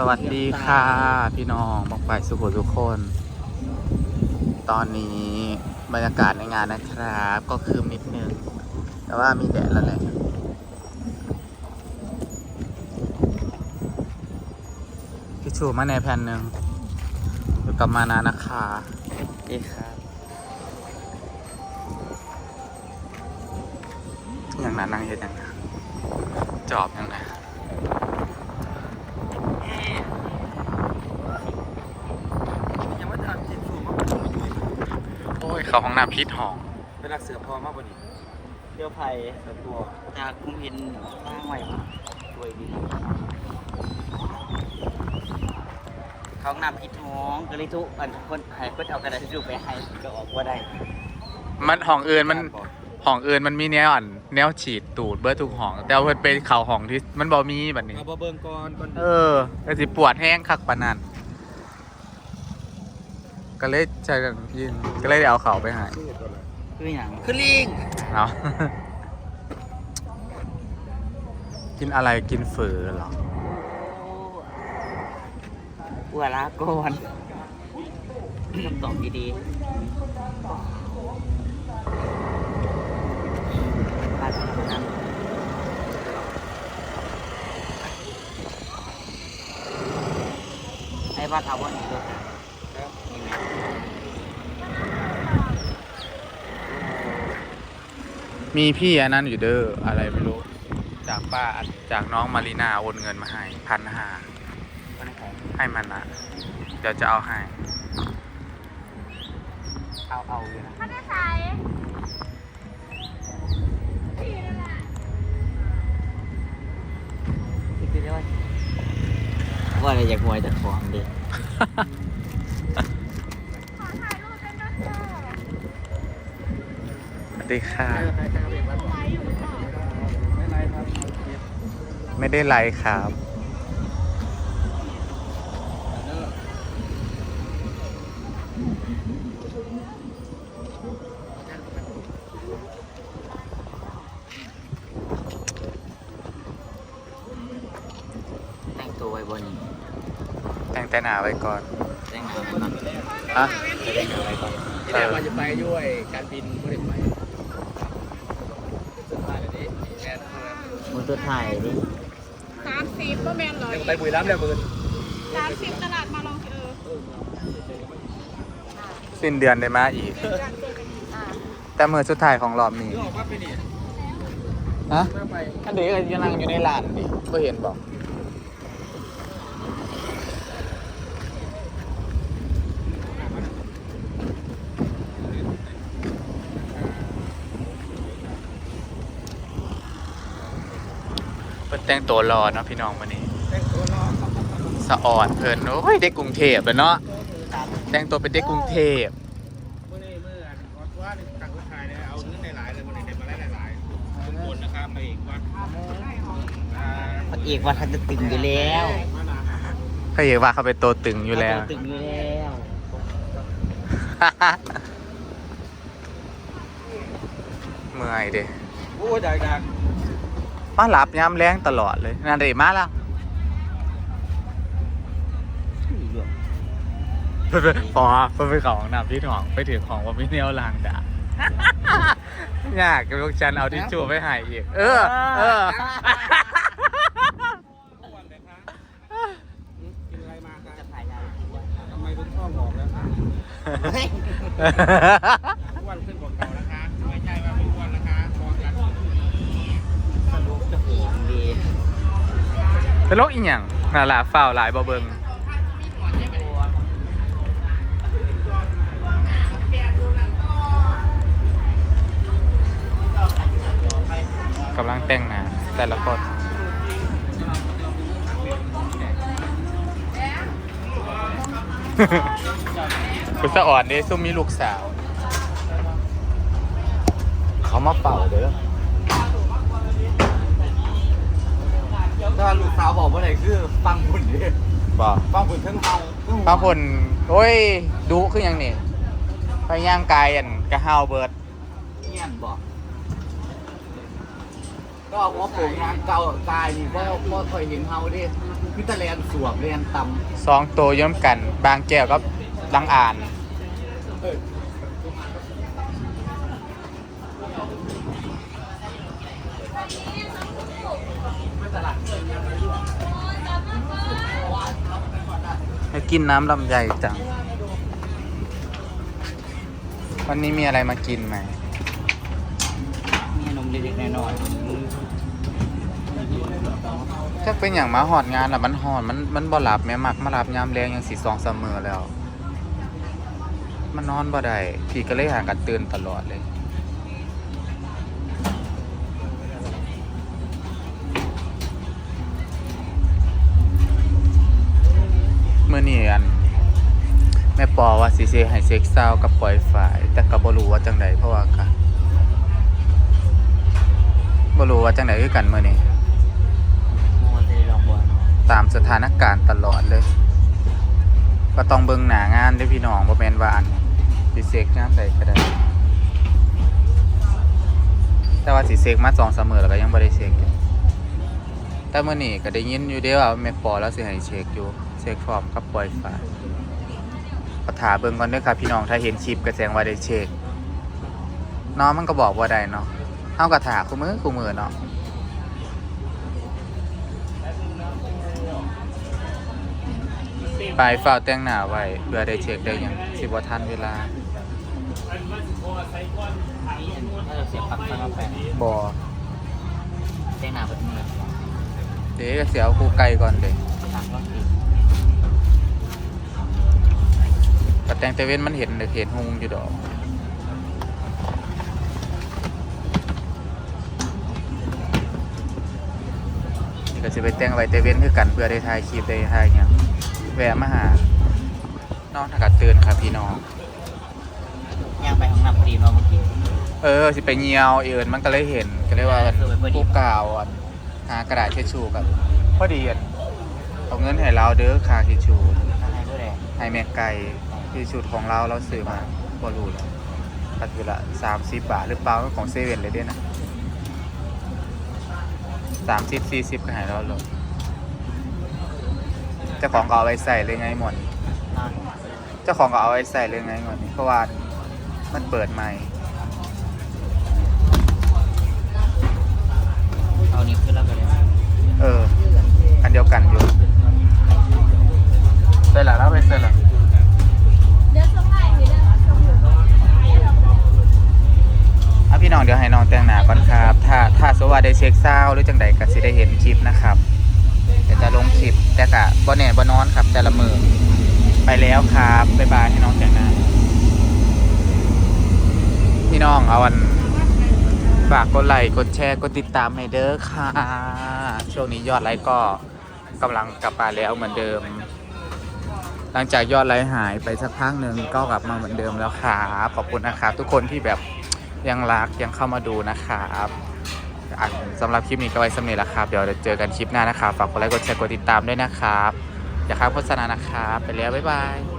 สวัสดีค่ะ พี่น้องบอกไปสุขทุกคน ตอนนี้บรรยากาศในงานนะครับ ก็คือนิดนึง แต่ว่ามีแดดแล้วแหละพี่ชูมาในแผ่นหนึ่งอยู่กับมานานะคะดีครับอย่างนั้นนั่งเห็นอย่างนั้นจอบอย่างนั้น ยังไม่ทำจิตสูงมาก โอ้ย เขาห้องน้ำพิษห้องเป็นรักเสือพอมากกว่านี้เที่ยวไผ่เสือตัวจากคุ้มหินสร้างไว้มาสวยดีเขานำพิดท้องก็เลยทุกอันทุกคนให้เพื่อนเอากระดาษทิชชู่ไปให้ก็ออกว่าได้มันห้องอื่นมันห้องอื่นมันมีแนวอันแนวฉีดตูดเบิร์ทุกห้อง แต่ว่าเพิ่นเป็นเขาห้องที่มันบ่มีแบบนี้ เอาเบิ่งก่อนก่อนเออก็สิปวดแห้งคักปานนั้น ก็เลยใช้กันยินก็เลยได้เอาเขาไปใหายคืออย่างคือลิงเอา กินอะไรกินเฝอเหรอ อัวลาก่อนคำตอบดีๆพาดนั้นไอ้บ้านเอาวันนี้ด้วยนี่ไหม มีพี่อันนั้นอยู่เด้ออะไรไม่รู้ จากป้าจากน้องมารีนาโอนเงินมาให้พันห้าวันของให้มันนะเดี๋ยวจะเอาให้ เอาเอาเลยนะถ้าได้ใช้คิดได้ว่าว่าอะไรอยากมวยแต่ของดิ ขอถ่ายรูปได้ไหมเจ้า สวัส ดีค่ะไลฟ์อยู่หรือเปล่าไม่ได้ไลค์ครับ แต่งตัวไว้บนนี้แต่งแต่หนาไว้ก่อนแต่งงานไว้ก่อนฮะแต่งงานไว้ก่อน ที่แรกว่าจะไปด้วยการบินไม่ได้ไปสุดท้ายเลยดิแม่ มึง ตัวถ่ายดิสามสิบก็แมนเลยไปบุรีรัมย์เลยมือสามสิบตลาดมาลองสิเออสิ้นเดือนได้มาอีก แต่มือสุดท้ายของรอบนี้ออกมาไปดิฮะไปอันเด็กยังนั่งอยู่ในร้านดิก็เห็นบอก แต่งตัวรอเนาะพี่น้องวันนี้ แต่งตัวนอกสะอ่อนเพิ่นโอ้ยเด็กกรุงเทพเลยเนาะแต่งตัวเป็นเด็กกรุงเทพเมื่อนี้เมื่อวัดว่าทางผู้ชายเนี่ยเอาเงินในหลายเลยวันนี้ได้มาได้หลายๆทุกคนนะครับไปอีกวัดอ่าพระเอกว่าท่านจะตึงอยู่แล้วมานาพระเอกว่าเขาเป็นตัวตึงอยู่แล้วตึงอยู่แล้วเมื่อยเด้โอ้ยดักดัก มาหลับย้ำแรงตลอดเลยนั่นเด้มาแล้วเพิ่นไปพอเพิ่นไปเขาของน้ำพี่ถองไปถือของว่าไม่เนียวลางด่ายากกับพวกฉันเอาทิชชู่ไปใหายอีก เออ เอออ้วนเลยครับกินอะไรมาครับจะถ่ายยาวทำไมถึงชอบบอกแล้วครับ เฮ้ย อ้วนขึ้นกว่าเก่านะคะไม่ใช่ว่าไม่อ้วนนะคะพอกัน สรุปจะโหงดี เป็นโรคอีหยังน่าละฝ้าวหลายบ่เบิงกำลังแต่งหน้าแต่ละคนคุณสะอ่อนเด้ซุ่มมีลูกสาว เขามาเป่าเด้อ ถ้าลูกสาวบอกว่าไหนคือฟังบุญดิบอกฟังบุญทั้งเฮาบางคนโอ้ยดุคือหยังนี่ไปย่างกายอันกระเฮาเบิดเงียบบอกก็หัวโป่งงานเก่ากายนี่ก็ก็เคยเห็นเฮาดิเพิตาแลนสวมเรียนตสองตัวย่อมกัน บางแก้วก็ลังอ่านให้ กินน้ำลำไยจัง วันนี้มีอะไรมากินไหมำมีนมเล็กๆน้อยถ้าเป็นอย่างมาหอดงานแล้วมันหอนมันมันบ่หลับแม่มักมาหลับยามแรงยังสีสองเสมอแล้ว มันนอนบ่ได้พี่ก็เลยหากันตื่นตลอดเลย นี้อันแม่ปอว่าสิเซให้เซ็กซาวกับปล่อยฝ่าย แต่ก็บ่รู้ว่าจังใดเพราะว่าก็บ่รู้ว่าจังใดคือกันมื้อนี้ๆโมเดลลองตามสถานการณ์ตลอดเลย ก็ต้องเบิ่งหน้างานด้วยพี่น้องบ่แม่นว่าอันสิเสกงานใดก็ได้แต่ว่าสิเสกมาสองเสมอแล้วก็ยังบ่ได้เช็คอยู่แต่มื้อนี้ก็ได้ยินอยู่เด้ว่าแม่ปอแล้วสิให้เช็คอยู่ เช็คพร้อมกับปล่อยไฟล์ก็ถาเบิ่งก่อนเด้อครับพี่น้องถ้าเห็นคลิปก็แสดงว่าได้เช็คเนาะมันก็บอกว่าได้เนาะเฮาก็ถาคู่มือคู่มือเนาะไปเฝ้าแต่งหน้าไว้เพื่อได้เช็คได้หยังสิบ่ทันเวลาถ้าเราเสียบปลั๊กไฟมาแปะบ่แจ้งหน้าเปิดมือเดี๋ยวก็สิเอาคู่ไก่ก่อนเด้ทางก็ แต่งแต่เว้นมันเห็นเด้อเห็นหุงอยู่ดอกนี่ก็สิไปแต่งไว้แต่เว้นคือกันเพื่อได้ถ่ายคลิปได้ถ่ายหยังแวะมาหา น้องถ้ากัดตื่นครับพี่น้องย่างไปห้องน้ำพอดีเนาะเมื่อกี้เออสิไปเหี่ยวเอิญมันก็เลยเห็นก็เลยว่าผู้กล่าวอะหากระดาษเช็ดชูกับพอดีอะเอาเงินให้เราเด้อค่าเช็ดชูทางไหนก็ได้ให้แม่ไก่ คือชุดของเราเราซื้อมาบอรูแล้วปัจจุบันสามสิบบาทหรือเปล่าของเซเว่นเลยด้วยนะสามสิบสี่สิบก็ให้เราเลยเจ้าของก็เอาไว้ใส่เลยไงหมดเจ้าของก็เอาไว้ใส่เลยไงหมดเพราะว่ามันเปิดใหม่เอานี้ขึ้นแล้วก็ได้เออ อันเดียวกันอยู่ใส่ละแล้วไปใส่ละ เดี๋ยวส่งให้เดี๋ยวส่งอยู่ อะพี่น้องเดี๋ยวให้น้องแต่งหน้าก่อนครับ ถ้ ว่าได้เช็คซาวด์หรือจังใดก็สิได้เห็นคลิปนะครับเดี๋ยวจะลงคลิปแต่กะบ่แน่บ่นอนครับแต่ละมือไปแล้วครับบ๊ายบายให้น้องแต่งหน้าพี่น้องเอาวันฝากกดไลค์กดแชร์กดติดตามให้เด้อค่ะ ช่วงนี้ยอดไลค์ก็กำลังกลับมาแล้วเหมือนเดิม หลังจากยอดไลค์หายไปสักพักหนึ่งก็กลับมาเหมือนเดิมแล้วครับขอบคุณนะครับ ทุกคนที่แบบยังรักยังเข้ามาดูนะครับ อะสำหรับคลิปนี้ก็ไว้สำเร็จแล้วครับ เดี๋ยวเจอกันคลิปหน้านะครับ ฝากกดไลค์กดแชร์กดติดตามด้วยนะครับ อย่าข้ามโฆษณานะครับ ไปแล้ว บ๊ายบาย